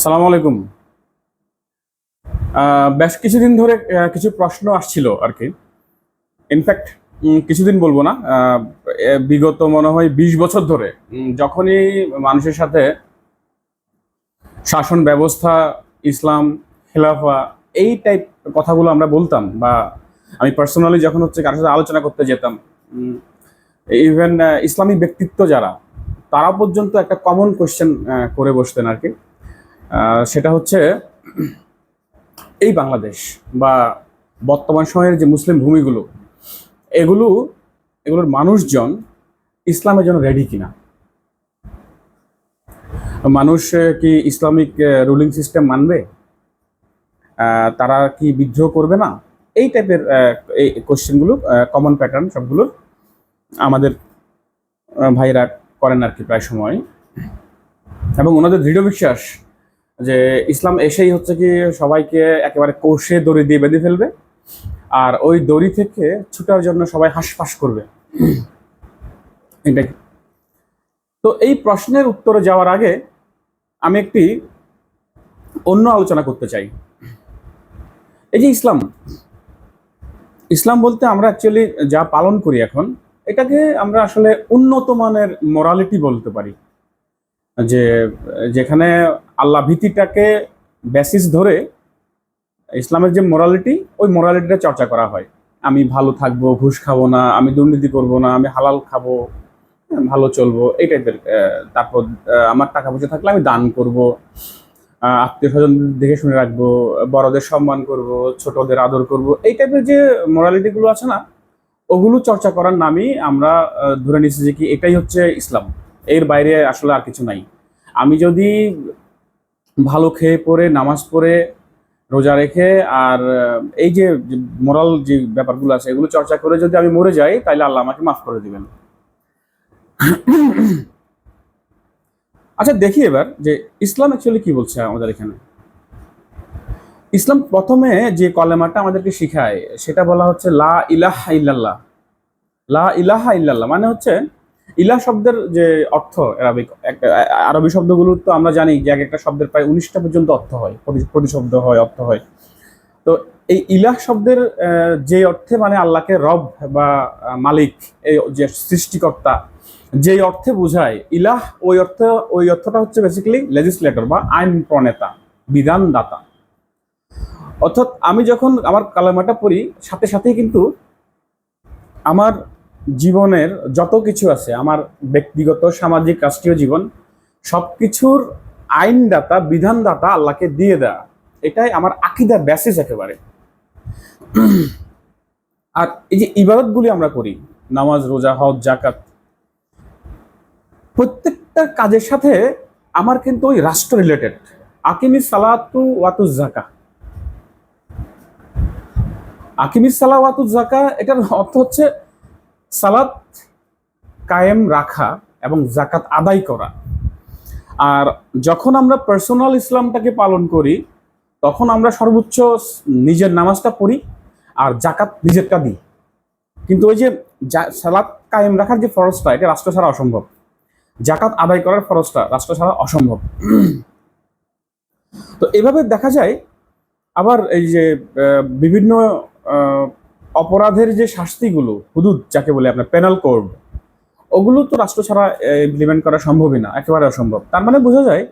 সালাম আলাইকুম। বেশ কিছুদিন ধরে কিছু প্রশ্ন আসছিল আর কি। ইনফ্যাক্ট কিছুদিন বলব না। বিগত মনে হয় বিশ বছর ধরে যখনই মানুষের সাথে শাসন ব্যবস্থা, ইসলাম, খেলাফা এই টাইপ কথাগুলো আমরা বলতাম বা আমি পার্সোনালি যখন হচ্ছে কারোর সাথে আলোচনা করতে যেতাম ইভেন ইসলামী ব্যক্তিত্ব যারা, তারা পর্যন্ত একটা কমন কোয়েশ্চেন করে বসতেন আর কি। সেটা হচ্ছে এই বাংলাদেশ বা বর্তমান সময়ের যে মুসলিম ভূমিগুলো, এগুলো, এগুলোর মানুষজন ইসলামের জন্য রেডি কিনা? মানুষ কি ইসলামিক রুলিং সিস্টেম মানবে? তারা কি বিদ্রোহ করবে না? এই টাইপের এই কোশ্চেনগুলো কমন প্যাটার্ন সবগুলোর আমাদের ভাইরা করেন আর কি প্রায় সময়। এবং ওনাদের দৃঢ় বিশ্বাস যে ইসলাম এসেই হচ্ছে কি সবাইকে একেবারে কোষে দড়ি দিয়ে বেঁধে ফেলবে। আর ওই দড়ি থেকে ছুটার জন্য সবাই হাঁসফাঁস করবে। তো এই প্রশ্নের উত্তরে যাওয়ার আগে আমি একটি অন্য আলোচনা করতে চাই। এই যে ইসলাম ইসলাম বলতে আমরা অ্যাকচুয়ালি যা পালন করি এখন, এটাকে আমরা আসলে উন্নত মানের মোরালিটি বলতে পারি। যে যেখানে আল্লাহ ভীতিটাকে বেসিস ধরে ইসলামের যে মোরালিটি ওই মোরালিটিটা চর্চা করা হয়। আমি ভালো থাকব ঘুষ খাব না আমি দুর্নীতি করব না আমি হালাল খাব হ্যাঁ, ভালো চলবো এই টাইপের তারপর আমার টাকা পয়সা থাকলে আমি দান করব আত্মীয় স্বজন দেখে শুনে রাখব বড়দের সম্মান করব ছোটদের আদর করব এই টাইপের যে মোরালিটি গুলো আছে না ওগুলো চর্চা করার নামই আমরা ধরে নিচ্ছি যে কি এটাই হচ্ছে ইসলাম। এর বাইরে আসলে আর কিছু নাই। আমি যদি ভালো খেয়ে পড়ে, নামাজ পড়ে, রোজা রেখে আর, এই যে মোরাল যে ব্যাপারগুলো আছে, এগুলো চর্চা করে যদি আমি মরে যাই তাহলে আল্লাহ আমাকে মাফ করে দিবেন। আচ্ছা দেখি এবার যে ইসলাম অ্যাকচুয়ালি কি বলছে আমাদের এখানে? ইসলাম প্রথমে যে কলেমাটা আমাদেরকে শিখায়, সেটা বলা হচ্ছে লা ইলাহা ইল্লাল্লাহ। লা ইলাহা ইল্লাল্লাহ মানে হচ্ছে ইলাহ শব্দের যে অর্থ আরবিক আরবি শব্দগুলোর তো আমরা জানি যে এক একটা শব্দের প্রায় উনিশটা পর্যন্ত অর্থ হয়, প্রতি- প্রতিশব্দ হয়, অর্থ হয়। তো এই ইলাহ শব্দের যে অর্থে মানে আল্লাহকে রব বা মালিক, এই যে সৃষ্টিকর্তা, যেই অর্থে বোঝায় ইলাহ ওই অর্থ, ওই অর্থটা হচ্ছে বেসিক্যালি লেজিসলেটর বা আইন প্রণেতা বিধানদাতা। অর্থাৎ আমি যখন আমার কালামাটা পড়ি, সাথে সাথেই কিন্তু আমার জীবনের যত কিছু আছে, আমার ব্যক্তিগত, সামাজিক, রাষ্ট্রীয় জীবন সব কিছুর আইনদাতা, বিধানদাতা আল্লাহকে দিয়ে দেয়া। এটাই আমার আকিদা বেসিস একেবারে। আর এই যে ইবাদতগুলি আমরা করি, নামাজ, রোজা, হজ জাকাত প্রত্যেকটা কাজের সাথে আমার কিন্তু ওই রাষ্ট্র রিলেটেড আকিমি সালাতু ওয়াতু জাকা আকিমি সালা ওয়াতু জাকা এটার অর্থ হচ্ছে সালাত কায়েম রাখা এবং জাকাত আদায় করা। আর যখন আমরা পার্সোনাল ইসলামটাকে পালন করি, তখন আমরা সর্বোচ্চ নিজের নামাজটা পড়ি আর জাকাত নিজেরটা দিই। কিন্তু ওই যে সালাত কায়েম রাখার যে ফরজটা, এটা রাষ্ট্র ছাড়া অসম্ভব। জাকাত আদায় করার ফরজটা রাষ্ট্র ছাড়া অসম্ভব। তো এভাবে দেখা যায়, আবার এই যে বিভিন্ন অপরাধের যে শাস্তিগুলো, হুদুদ যাকে বলে আপনার পেনাল কোড ওগুলো তো রাষ্ট্র ছাড়া ইমপ্লিমেন্ট করা সম্ভবই না, একেবারে অসম্ভব। তার মানে বোঝা যায়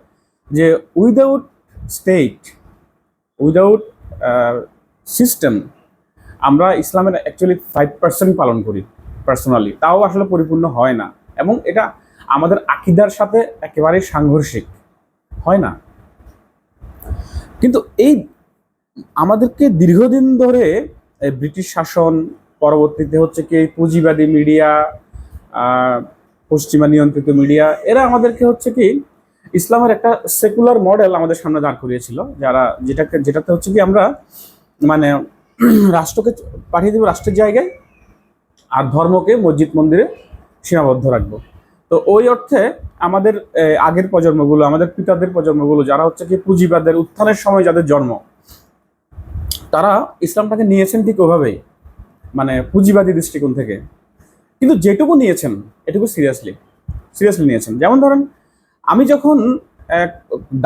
যে উইদাউট স্টেট উইদাউট সিস্টেম আমরা ইসলামের অ্যাকচুয়ালি ফাইভ পার্সেন্ট পালন করি পার্সোনালি তাও আসলে পরিপূর্ণ হয় না। এবং এটা আমাদের আকিদার সাথে একেবারেই সাংঘর্ষিক। হয় না? কিন্তু এই আমাদেরকে দীর্ঘদিন ধরে ব্রিটিশ শাসন পরবর্তীতে হচ্ছে কি পুঁজিবাদী মিডিয়া পশ্চিমা নিয়ন্ত্রিত মিডিয়া, এরা আমাদেরকে হচ্ছে কি ইসলামের একটা সেকুলার মডেল আমাদের সামনে দাঁড় করিয়েছিল, যারা যেটাকে, যেটাতে হচ্ছে কি আমরা মানে রাষ্ট্রকে পাঠিয়ে দেবো রাষ্ট্রের জায়গায় আর ধর্মকে মসজিদ মন্দিরে সীমাবদ্ধ রাখব। তো ওই অর্থে আমাদের আগের প্রজন্মগুলো, আমাদের পিতাদের প্রজন্মগুলো, যারা হচ্ছে কি পুঁজিবাদের উত্থানের সময় যাদের জন্ম তারা ইসলামটাকে নিয়েছেন ঠিক ওভাবেই মানে পুঁজিবাদী দৃষ্টিকোণ থেকে। কিন্তু যেটুকু নিয়েছেন, এটুকু সিরিয়াসলি সিরিয়াসলি নিয়েছেন। যেমন ধরেন, আমি যখন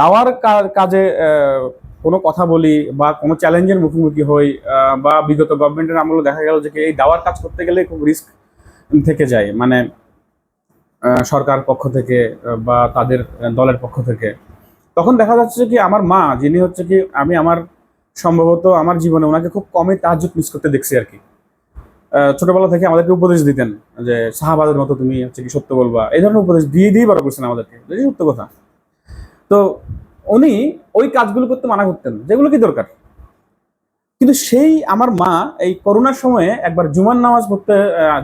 দাওয়ার কাজে কোনো কথা বলি বা কোনো চ্যালেঞ্জের মুখোমুখি হই বা বিগত গভর্নমেন্টের আমলে দেখা গেল যে এই দাওয়ার কাজ করতে গেলে খুব রিস্ক থেকে যায়। মানে সরকার পক্ষ থেকে বা তাদের দলের পক্ষ থেকে। তখন দেখা যাচ্ছে কি আমার মা, যিনি হচ্ছে কি আমি আমার সম্ভবত আমার জীবনে ওনাকে খুব কমই তাহাজুদ মিস করতে দেখছি আর কি। ছোটবেলা থেকে আমাদেরকে উপদেশ দিতেন যে, শাহবাজের মতো তুমি হচ্ছে কি সত্য বলবা? এই ধরনের উপদেশ দিয়ে দিয়ে বড় করছেন আমাদেরকে। সত্য কথা। তো উনি ওই কাজগুলো করতে মানা করতেন, যেগুলো কি দরকার? কিন্তু সেই আমার মা এই করোনার সময়ে একবার জুমার নামাজ পড়তে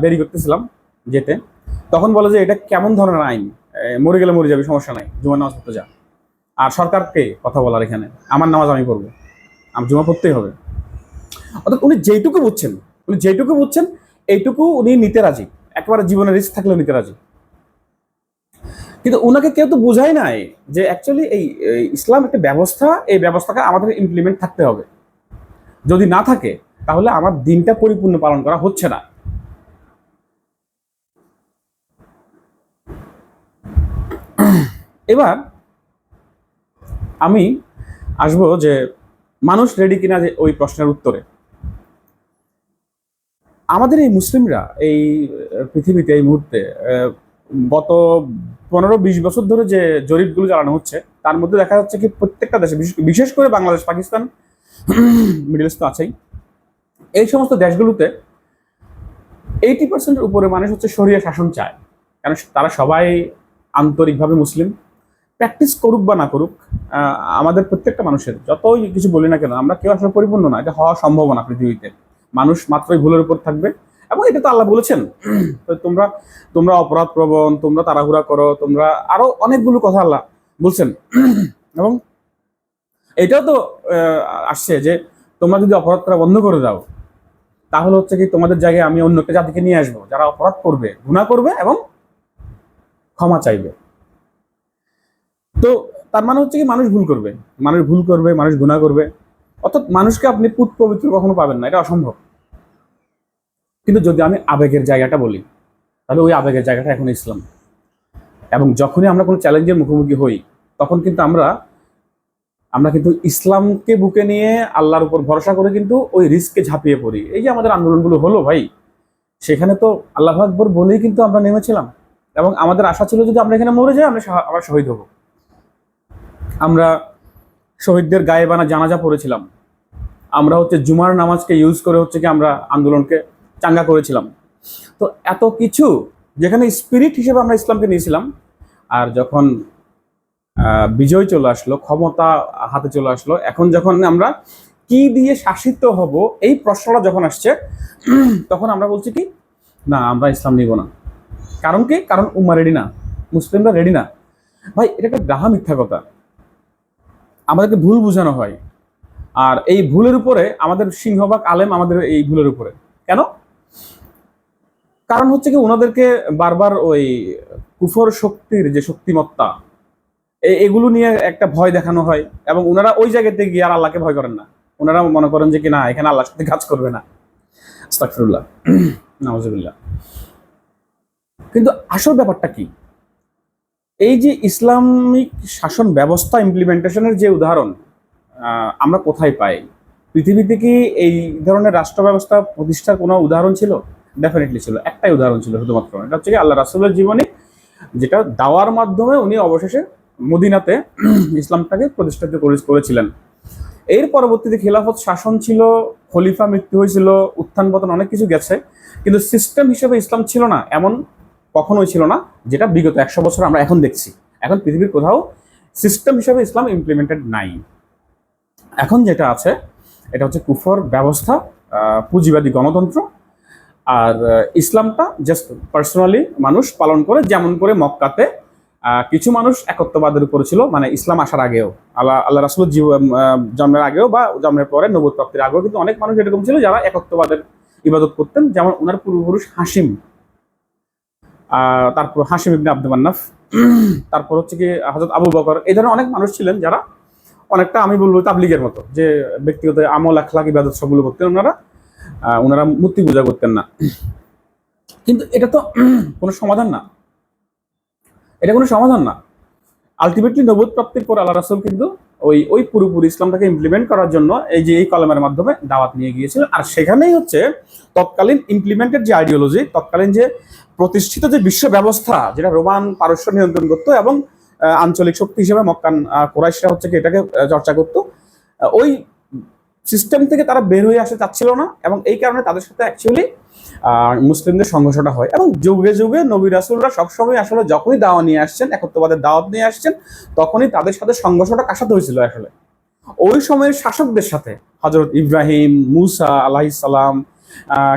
দেরি করতেছিলাম যেতে। তখন বলে যে, এটা কেমন ধরনের আইন? মরে গেলে মরে যাবে, সমস্যা নাই, জুমার নামাজ পড়তে যা। আর সরকারকে কথা বলার এখানে, আমার নামাজ আমি পড়ব। আমি জুমা পড়তেই হবে। অর্থাৎ উনি যেইটুকু বুঝছেন, উনি যেইটুকু বুঝছেন, এইটুকু উনি নিতে রাজি। একেবারে জীবনের রিস্ক থাকলেও নিতে রাজি। কিন্তু ওনাকে কেউ তো বোঝাই নাই যে অ্যাকচুয়ালি এই ইসলাম একটা ব্যবস্থা, এই ব্যবস্থাকে আমাদের ইমপ্লিমেন্ট থাকতে হবে। যদি না থাকে, তাহলে আমার দিনটা পরিপূর্ণ পালন করা হচ্ছে না। এবার আমি আসব যে মানুষ রেডি কিনা যে ওই প্রশ্নের উত্তরে? আমাদের এই মুসলিমরা এই পৃথিবীতে এই মুহূর্তে গত পনেরো বিশ বছর ধরে যে জরিপগুলো চালানো হচ্ছে, তার মধ্যে দেখা যাচ্ছে কি প্রত্যেকটা দেশে, বিশেষ- বিশেষ করে বাংলাদেশ, পাকিস্তান, মিডল ইস্ট তো আছেই, এই সমস্ত দেশগুলোতে এইটি পার্সেন্টের উপরে মানুষ হচ্ছে সরিয়া শাসন চায়। কারণ তারা সবাই আন্তরিকভাবে মুসলিম প্র্যাকটিস করুক বা না করুক আমাদের প্রত্যেকটা মানুষের, যতই কিছু বলি না কেন, আমরা কেউ আসলে পরিপূর্ণ না, এটা হওয়া সম্ভব না পৃথিবীতে। মানুষ মাত্রই ভুলের উপর থাকবে এবং এটা তো আল্লাহ বলেছেন। তো তোমরা তোমরা অপরাধ প্রবণ, তোমরা তাড়াহুড়া করো, তোমরা আরও অনেকগুলো কথা আল্লাহ বলছেন। এবং এটাও তো আসছে যে তোমরা যদি অপরাধ করা বন্ধ করে দাও, তাহলে হচ্ছে কি তোমাদের জায়গায় আমি অন্য একটা জাতিকে নিয়ে আসব, যারা অপরাধ করবে গুণা করবে এবং ক্ষমা চাইবে। তো তার মানে হচ্ছে কি মানুষ ভুল করবে। মানুষ ভুল করবে, মানুষ গুণা করবে। অর্থাৎ মানুষকে আপনি পুত পবিত্র কখনো পাবেন না, এটা অসম্ভব। কিন্তু যদি আমি আবেগের জায়গাটা বলি, তাহলে ওই আবেগের জায়গাটা এখন ইসলাম। এবং যখনই আমরা কোনো চ্যালেঞ্জের মুখোমুখি হই, তখন কিন্তু আমরা আমরা কিন্তু ইসলামকে বুকে নিয়ে আল্লাহর উপর ভরসা করে কিন্তু ওই রিস্কে ঝাঁপিয়ে পড়ি। এই যে আমাদের আন্দোলনগুলো হলো ভাই, সেখানে তো আল্লাহ আকবর বলেই কিন্তু আমরা নেমেছিলাম। এবং আমাদের আশা ছিল যদি আমরা এখানে মরে যাই, আমরা আবার শহীদ হব। আমরা শহীদদের গায়ে বানা জানাজা পড়েছিলাম। আমরা হচ্ছে জুমার নামাজকে ইউজ করে হচ্ছে কি আমরা আন্দোলনকে চাঙ্গা করেছিলাম। তো এত কিছু যেখানে স্পিরিট হিসেবে আমরা ইসলামকে নিয়েছিলাম, আর যখন বিজয় চলে আসলো, ক্ষমতা হাতে চলে আসলো, এখন যখন আমরা কি দিয়ে শাসিত হব, এই প্রশ্নটা যখন আসছে, তখন আমরা বলছি কি, না, আমরা ইসলাম নিব না। কারণ কি? কারণ উম্মা রেডি না, মুসলিমরা রেডি না। ভাই, এটা একটা গ্রাহা মিথ্যা কথা। আমাদেরকে ভুল বোঝানো হয়। আর এই ভুলের উপরে আমাদের সিংহভাগ আলেম আমাদের এই ভুলের উপরে। কেন? কারণ হচ্ছে কি ওনাদেরকে বারবার ওই কুফর শক্তির যে শক্তিমত্তা এগুলো নিয়ে একটা ভয় দেখানো হয় এবং ওনারা ওই জায়গাতে গিয়ে আর আল্লাহকে ভয় করেন না। ওনারা মনে করেন যে কি না, এখানে আল্লাহর সাথে কাজ করবে না। আস্তাগফিরুল্লাহ। নাউজুবিল্লাহ। কিন্তু আসল ব্যাপারটা কি? এই যে ইসলামিক শাসন ব্যবস্থা ইমপ্লিমেন্টেশনের যে উদাহরণ আমরা কোথায় পাই? পৃথিবীতে কি এই ধরনের রাষ্ট্র ব্যবস্থা প্রতিষ্ঠার কোনো উদাহরণ ছিল? ডেফিনেটলি ছিল। একটাই উদাহরণ ছিল শুধুমাত্র। এটা হচ্ছে কি আল্লাহ রাসুলের জীবনী, যেটা দাওয়ার মাধ্যমে উনি অবশেষে মদিনাতে ইসলামটাকে প্রতিষ্ঠিত করে- করেছিলেন। এর পরবর্তীতে খিলাফত শাসন ছিল, খলিফা মৃত্যু হয়েছিল, উত্থান পতন অনেক কিছু গেছে, কিন্তু সিস্টেম হিসেবে ইসলাম ছিল না। এমন কখনোই ছিল না, যেটা বিগত একশো বছর আমরা এখন দেখছি। এখন পৃথিবীর কোথাও সিস্টেম হিসাবে ইসলাম ইমপ্লিমেন্টেড নাই। এখন যেটা আছে, এটা হচ্ছে কুফর ব্যবস্থা পুঁজিবাদী গণতন্ত্র, আর ইসলামটা জাস্ট পার্সোনালি মানুষ পালন করে, যেমন করে মক্কাতে কিছু মানুষ একত্ববাদের উপরে ছিল মানে ইসলাম আসার আগেও। আল্লাহ আল্লাহ রাসুল জীব জন্মের আগেও বা জন্মের পরে প্রাপ্তির আগেও কিন্তু অনেক মানুষ এরকম ছিল যারা একত্ববাদের ইবাদত করতেন। যেমন ওনার পূর্বপুরুষ হাসিম তারপর হাসিম ইবনে আব্দুল মান্নাফ, তারপর হচ্ছে কি হজরত আবু বকর, এই ধরনের অনেক মানুষ ছিলেন যারা অনেকটা আমি বলব তাবলিগের মতো, যে ব্যক্তিগত আমল, আখলাক, ইবাদত সবগুলো করতেন ওনারা ওনারা মূর্তি পূজা করতেন না। কিন্তু এটা তো কোনো সমাধান না। এটা কোনো সমাধান না। আলটিমেটলি নবুদ প্রাপ্তির পর আল্লাহ রাসুল কিন্তু ওই ওই পুরোপুরি ইসলামটাকে ইমপ্লিমেন্ট করার জন্য এই যে এই কলমের মাধ্যমে দাওয়াত নিয়ে গিয়েছিল। আর সেখানেই হচ্ছে তৎকালীন ইমপ্লিমেন্টেড যে আইডিওলজি তৎকালীন যে প্রতিষ্ঠিত যে বিশ্ব ব্যবস্থা, যেটা রোমান পারস্য নিয়ন্ত্রণ করতো এবং আঞ্চলিক শক্তি হিসেবে মক্কান কোরাইশরা হচ্ছে কি এটাকে চর্চা করতো। ওই সিস্টেম থেকে তারা বের হয়ে আসতে চাচ্ছিল না এবং এই কারণে তাদের সাথে অ্যাকচুয়ালি মুসলিমদের সংঘর্ষটা হয় এবং যুগে যুগে নবী রাসুলরা সবসময় আসলে যখনই দাওয়া নিয়ে আসছেন একত্রবাদের দাওয়াত নিয়ে আসছেন, তখনই তাদের সাথে সংঘর্ষটা কাশাতে হয়েছিল আসলে। ওই সময়ের শাসকদের সাথে হজরত ইব্রাহিম, মুসা আলাহিসাল্লাম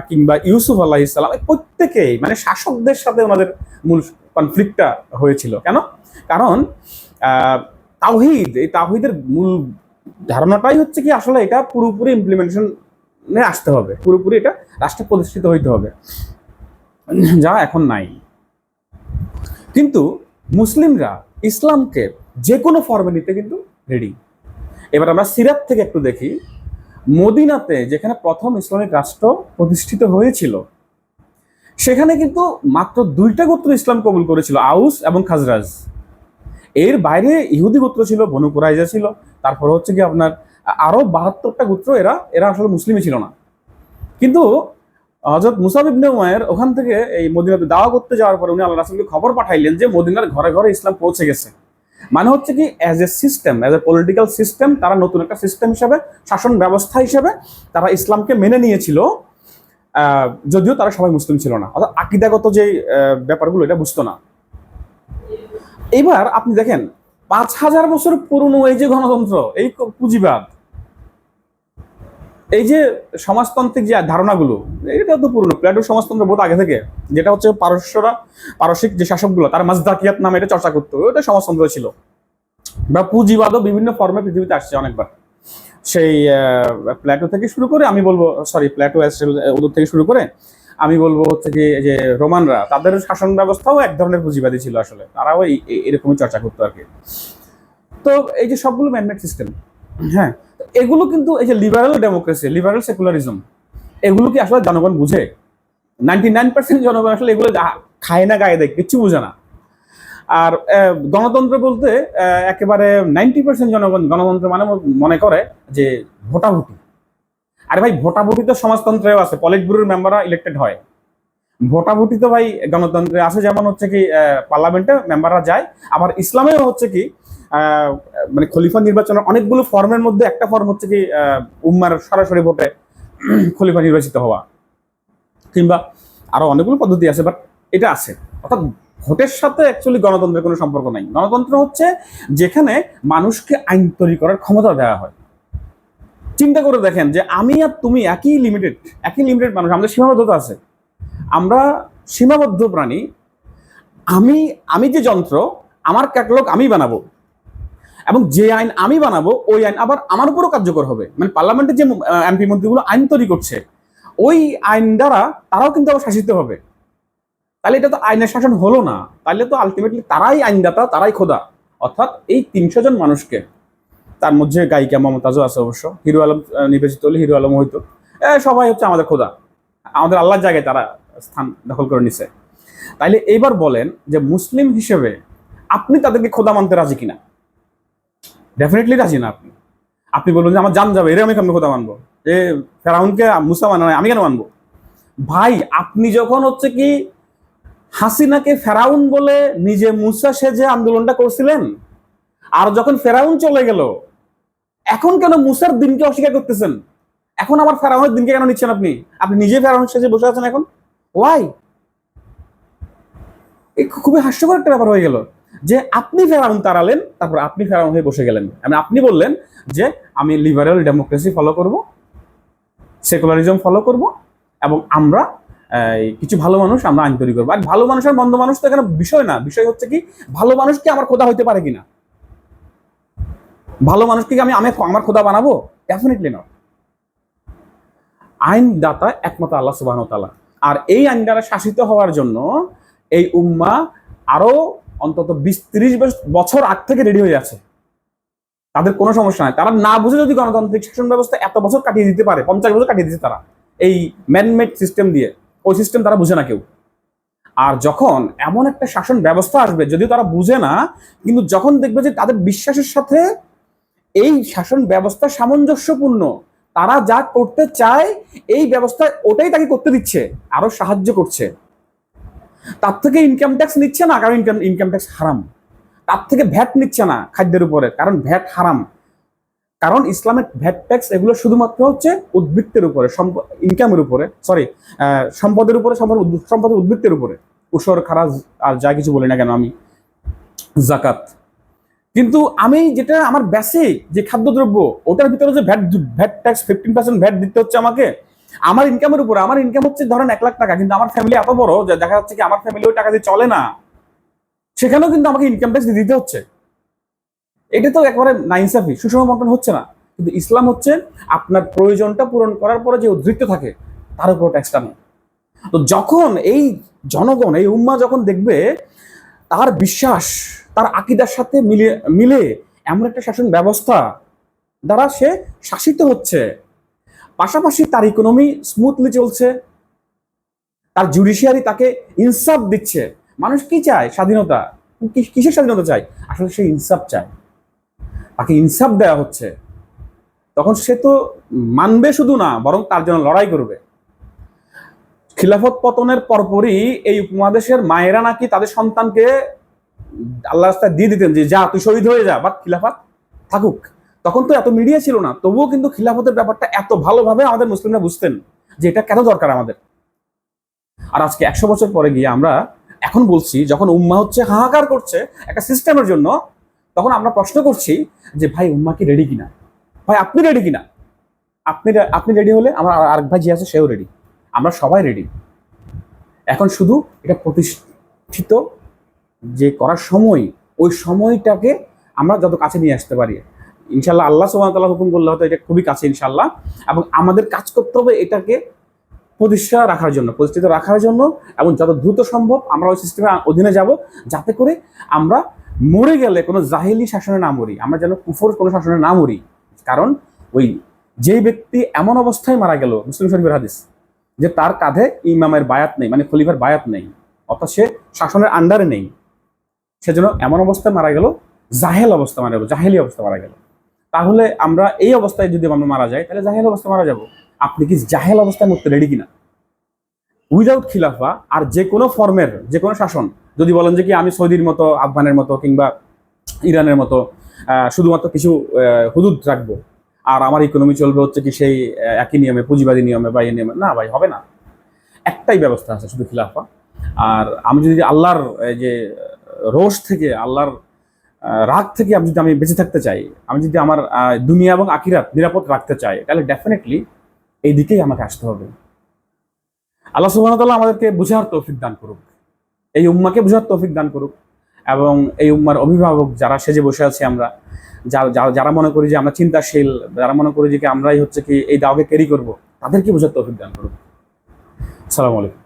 কিংবা ইউসুফ আলাহিসাল্লাম প্রত্যেকেই মানে শাসকদের সাথে ওনাদের মূল কনফ্লিক্টটা হয়েছিল। কেন? কারণ তাওহিদ, এই তাওহিদের মূল ধারণাটাই হচ্ছে কি আসলে এটা পুরোপুরি ইমপ্লিমেন্টেশনে আসতে হবে। পুরোপুরি এটা রাষ্ট্রে প্রতিষ্ঠিত হইতে হবে। যা এখন নাই। কিন্তু মুসলিমরা ইসলামকে যে কোনো ফর্মে নিতে কিন্তু রেডি এবার আমরা সিরাত থেকে একটু দেখি। মদিনাতে যেখানে প্রথম ইসলামিক রাষ্ট্র প্রতিষ্ঠিত হয়েছিল, সেখানে কিন্তু মাত্র দুইটা গোত্র ইসলাম কবুল করেছিল, আউস এবং খাজরাজ। এর বাইরে ইহুদি গোত্র ছিল, বনু কুরাইজা ছিল, তারপর হচ্ছে কি আপনার আরও বাহাত্তরটা গোত্র এরা এরা আসলে মুসলিমই ছিল না। কিন্তু হজরত মুসাব ইবনে উমায়ের ওখান থেকে এই মদিনাতে দাওয়া করতে যাওয়ার পরে উনি আল্লাহ রাসুলকে খবর পাঠাইলেন যে মদিনার ঘরে ঘরে ইসলাম পৌঁছে গেছে। মানে হচ্ছে কি as a system as a political system তারা নতুন একটা সিস্টেম হিসাবে, শাসন ব্যবস্থা হিসাবে তারা ইসলামকে মেনে নিয়েছিল। যদিও তারা সবাই মুসলিম ছিল না। অর্থাৎ আকিদাগত যে ব্যাপারগুলো, এটা বুঝতো না। এবার আপনি দেখেন, পাঁচ হাজার বছর পুরনো এই যে গণতন্ত্র, এই পুঁজিবাদ এই যে সমাজতান্ত্রিক যে ধারণাগুলো এটা তো পুরনো। প্লেটোর সমাজতন্ত্র বহুত আগে থেকে। যেটা হচ্ছে পারস্যরা পারসিক যে শাসকগুলো তার মাজদাকিয়াত নামে এটা চর্চা করতো। ওটা সমাজতন্ত্র ছিল। বা পুঁজিবাদও বিভিন্ন ফর্মে পৃথিবীতে আসছে অনেকবার। সেই প্লেটো থেকে শুরু করে আমি বলব সরি প্লেটো অ্যারিস্টটল, ওদের থেকে শুরু করে আমি বলব হচ্ছে এই যে রোমানরা তাদের শাসন ব্যবস্থাও এক ধরনের পুঁজিবাদী ছিল আসলে। তারাও এই এরকমই চর্চা করতো আর কি। তো এই যে সবগুলো ম্যানমেড সিস্টেম হ্যাঁ এগুলো কিন্তু এই যে লিবারাল ডেমোক্রেসি লিবারাল সেকুলারিজম এগুলো কি আসলে জনগণ বুঝে? নাইনটি নাইন পার্সেন্ট জনগণ আসলে এগুলো খায় না, গায়ে দেয়, কিচ্ছু বুঝে না। আর গণতন্ত্র বলতে একেবারে নাইনটি পার্সেন্ট জনগণ, গণতন্ত্র মানে মনে করে যে ভোটাভুটি। আরে ভাই, ভোটাভুটি তো সমাজতন্ত্রেও আছে পলিট ব্যুরোর মেম্বাররা ইলেক্টেড হয়। ভোটাভুটি তো ভাই গণতন্ত্রে আছে, যেমন হচ্ছে কি পার্লামেন্টে মেম্বাররা যায়। আবার ইসলামেও হচ্ছে কি মানে খলিফা নির্বাচনের অনেকগুলো ফর্মের মধ্যে একটা ফর্ম হচ্ছে কি উম্মার সরাসরি ভোটে খলিফা নির্বাচিত হওয়া। কিংবা আরও অনেকগুলো পদ্ধতি আছে বাট এটা আছে। অর্থাৎ ভোটের সাথে অ্যাকচুয়ালি গণতন্ত্রের কোনো সম্পর্ক নাই। গণতন্ত্র হচ্ছে যেখানে মানুষকে আইন তৈরি করার ক্ষমতা দেওয়া হয়। চিন্তা করে দেখেন যে আমি আর তুমি একই লিমিটেড একই লিমিটেড মানুষ, আমাদের সীমাবদ্ধতা আছে। আমরা সীমাবদ্ধ প্রাণী। আমি আমি যে যন্ত্র, আমার ক্যাটলগ আমি বানাবো। এবং যে আইন আমি বানাবো, ওই আইন আবার আমার উপরও কার্যকর হবে। মানে পার্লামেন্টের যে এমপি মন্ত্রীগুলো আইন তৈরি করছে, ওই আইন দ্বারা তারাও কিন্তু আবার শাসিত হবে। তাহলে এটা তো আইনের শাসন হলো না। তাহলে তো আলটিমেটলি তারাই আইনদাতা, তারাই খোদা। অর্থাৎ এই তিনশো জন মানুষকে, তার মধ্যে গায়িকা মমতাজও আছে অবশ্য, হিরো আলম নির্বাচিত হলে হিরো আলম হইতো। সবাই হচ্ছে আমাদের খোদা। আমাদের আল্লাহর জায়গায় তারা স্থান দখল করে নিছে। তাইলে এইবার বলেন যে, মুসলিম হিসেবে আপনি তাদেরকে খোদা মানতে রাজি কিনা? ডেফিনেটলি রাজি না আপনি। আপনি বলবেন যে আমার জান যাবে এর আমি কেমন খোদা মানবো? যে ফেরাউনকে মুসা মানা নাই, আমি কেন মানবো? ভাই আপনি যখন হচ্ছে কি হাসিনাকে ফেরাউন বলে নিজে মুসা সেজে আন্দোলনটা করছিলেন আর যখন ফেরাউন চলে গেল এখন কেন মুসার দিনকে অস্বীকার করতেছেন? এখন আবার ফেরাউনের দিনকে কেন নিচ্ছেন আপনি? আপনি নিজে ফেরাউন সেজে বসে আছেন এখন? ওয়াই খুবই হাস্যকর একটা ব্যাপার হয়ে গেল। আপনি ফেরাউন তাড়ালেন, তারপর আপনি ফেরাউন হয়ে বসে গেলেন। মানে আপনি বললেন যে, আমি লিবারেল ডেমোক্রেসি ফলো করব সেকুলারিজম ফলো করব, এবং আমরা কিছু ভালো মানুষ আমরা আইন তৈরি করব। আর ভালো মানুষ আর মন্দ মানুষ তো এখানে বিষয় না। বিষয় হচ্ছে কি, ভালো মানুষ কি আমার খোদা হইতে পারে কিনা? ভালো মানুষকে আমি আমি আমার খোদা বানাবো? ডেফিনেটলি না আইনদাতা একমাত্র আল্লাহ সুবাহ আর এই আইন দ্বারা শাসিত হওয়ার জন্য এই উম্মা আরও অন্তত বিশ ত্রিশ বছর আগ থেকে রেডি হয়ে আছে। তাদের কোনো সমস্যা নাই। তারা না বুঝে যদি গণতান্ত্রিক শাসন ব্যবস্থা এত বছর কাটিয়ে দিতে পারে, পঞ্চাশ বছর কাটিয়ে দিতে তারা, এই ম্যানমেড সিস্টেম দিয়ে, ওই সিস্টেম তারা বুঝে না কেউ। আর যখন এমন একটা শাসন ব্যবস্থা আসবে, যদিও তারা বুঝে না, কিন্তু যখন দেখবে যে তাদের বিশ্বাসের সাথে এই শাসন ব্যবস্থা সামঞ্জস্যপূর্ণ, তারা যা করতে চায়, এই ব্যবস্থা ওটাই তাকে করতে দিচ্ছে, আরও সাহায্য করছে। তার থেকে ইনকাম ট্যাক্স নিচ্ছে না, কারণ ইনকাম ইনকাম ট্যাক্স হারাম। তার থেকে ভ্যাট নিচ্ছে না খাদ্যের উপরে, কারণ ভ্যাট হারাম। কারণ ইসলামের ভ্যাট ট্যাক্স এগুলো শুধুমাত্র হচ্ছে উদ্বৃত্তের উপরে ইনকামের উপরে সরি সম্পদের উপরে, সম্পদ সম্পদের উদ্বৃত্তের উপরে। উসর, খারাজ আর যা কিছু বলি না কেন আমি, জাকাত। কিন্তু আমি যেটা, আমার বেসিক যে খাদ্যদ্রব্য, ওটার ভিতরে যে VAT VAT tax fifteen percent VAT দিতে হচ্ছে আমাকে আমার ইনকামের উপরে, আমার ইনকাম হচ্ছে ধরেন এক লাখ টাকা, কিন্তু আমার ফ্যামিলি এত বড় যে দেখা যাচ্ছে কি আমার ফ্যামিলি ওই টাকা দিয়ে চলে না। সেখানেও কিন্তু আমাকে ইনকাম ট্যাক্স দিতে হচ্ছে। এটা তো একবারে নাইনসাফি, সুষম বন্টন হচ্ছে না। কিন্তু ইসলাম হচ্ছে আপনার প্রয়োজনটা পূরণ করার পরে যে উদ্ধৃত্ত থাকে, তার উপর ট্যাক্সটা নেই তো যখন এই জনগণ, এই উম্মা যখন দেখবে, তার বিশ্বাস, তার আকিদার সাথে মিলে মিলে এমন একটা শাসন ব্যবস্থা দ্বারা সে শাসিত হচ্ছে পাশাপাশি তার ইকোনমি স্মুথলি চলছে, তার জুডিশিয়ারি তাকে ইনসাফ দিচ্ছে। মানুষ কি চায়? স্বাধীনতা। কিসের স্বাধীনতা চায়? আসলে সে ইনসাফ চায়। তাকে ইনসাফ দেওয়া হচ্ছে। তখন সে তো মানবে শুধু না, বরং তার জন্য লড়াই করবে। খিলাফত পতনের পরপরই এই উপমহাদেশের মায়েরা নাকি তাদের সন্তানকে আল্লাহ রাস্তায় দিয়ে দিতেন যে, যা, তুই শহীদ হয়ে যা, বাট খিলাফত থাকুক। তখন তো এত মিডিয়া ছিল না, তবুও কিন্তু খিলাফতের ব্যাপারটা এত ভালোভাবে আমাদের মুসলিমরা বুঝতেন যে এটা কেন দরকার আমাদের। আর আজকে একশো বছর পরে গিয়ে আমরা এখন বলছি, যখন উম্মা হচ্ছে, হাহাকার করছে একটা সিস্টেমের জন্য, তখন আমরা প্রশ্ন করছি যে, ভাই, উম্মা কি রেডি কিনা? ভাই, আপনি রেডি কিনা? আপনি আপনি রেডি হলে আমার আর- আরেক ভাই যে আছে, সেও রেডি আমরা সবাই রেডি এখন শুধু এটা প্রতিষ্ঠিত যে করার সময়, ওই সময়টাকে আমরা যত কাছে নিয়ে আসতে পারি। ইনশাল্লাহ আল্লাহ সুবাহতাল্লাহ হুকুম করলে হয়তো এটা খুবই কাছে ইনশাল্লাহ এবং আমাদের কাজ করতে হবে এটাকে প্রতিষ্ঠা রাখার জন্য, প্রতিষ্ঠিত রাখার জন্য এবং যত দ্রুত সম্ভব আমরা ওই সিস্টেমের অধীনে যাব যাতে করে আমরা মরে গেলে কোনো জাহিলি শাসনে না মরি, আমরা যেন কুফর কোনো শাসনে না মরি। কারণ ওই যেই ব্যক্তি এমন অবস্থায় মারা গেল, মুসলিম শরীফের হাদিস, যে তার কাঁধে ইমামের বায়াত নেই মানে খলিফার বায়াত নেই, অর্থাৎ সে শাসনের আন্ডারে নেই। সেজন্য এমন অবস্থায় মারা গেল, জাহেল অবস্থা মারা গেল, জাহেলি অবস্থা মারা গেল। তাহলে আমরা এই অবস্থায় যদি আমরা মারা যাই, তাহলে জাহেল অবস্থায় মারা যাব। আপনি কি জাহেল অবস্থায় মরতে রেডি কিনা? উইদাউট খিলাফা আর যে কোনো ফর্মের যে কোনো শাসন, যদি বলেন যে কি আমি সৌদির মতো, আফগানের মতো কিংবা ইরানের মতো শুধুমাত্র কিছু হুদুদ রাখব, আর আমার ইকোনমি চলবে হচ্ছে কি সেই একই নিয়মে, পুঁজিবাদী নিয়মে বা এই নিয়মে, না ভাই, হবে না। একটাই ব্যবস্থা আছে শুধু খিলাফা। আর আমি যদি আল্লাহর যে রোষ থেকে আল্লাহর রাগ থেকে আমি যদি আমি বেঁচে থাকতে চাই, আমি যদি আমার দুনিয়া এবং আকিরাত নিরাপদ রাখতে চাই, তাহলে ডেফিনেটলি এই দিকেই আমাকে আসতে হবে। আল্লাহ সুবাহতাল্লাহ আমাদেরকে বুঝার তৌফিক দান করুক। এই উম্মাকে বুঝার তৌফিক দান করুক এবং এই উম্মার অভিভাবক যারা সেজে বসে আছি আমরা যারা মনে করি যে আমরা চিন্তাশীল, যারা মনে করি যে কি আমরাই হচ্ছে কি এই দাওকে ক্যারি করব, তাদেরকে বুঝার তৌফিক দান করুক। আসসালামু আলাইকুম।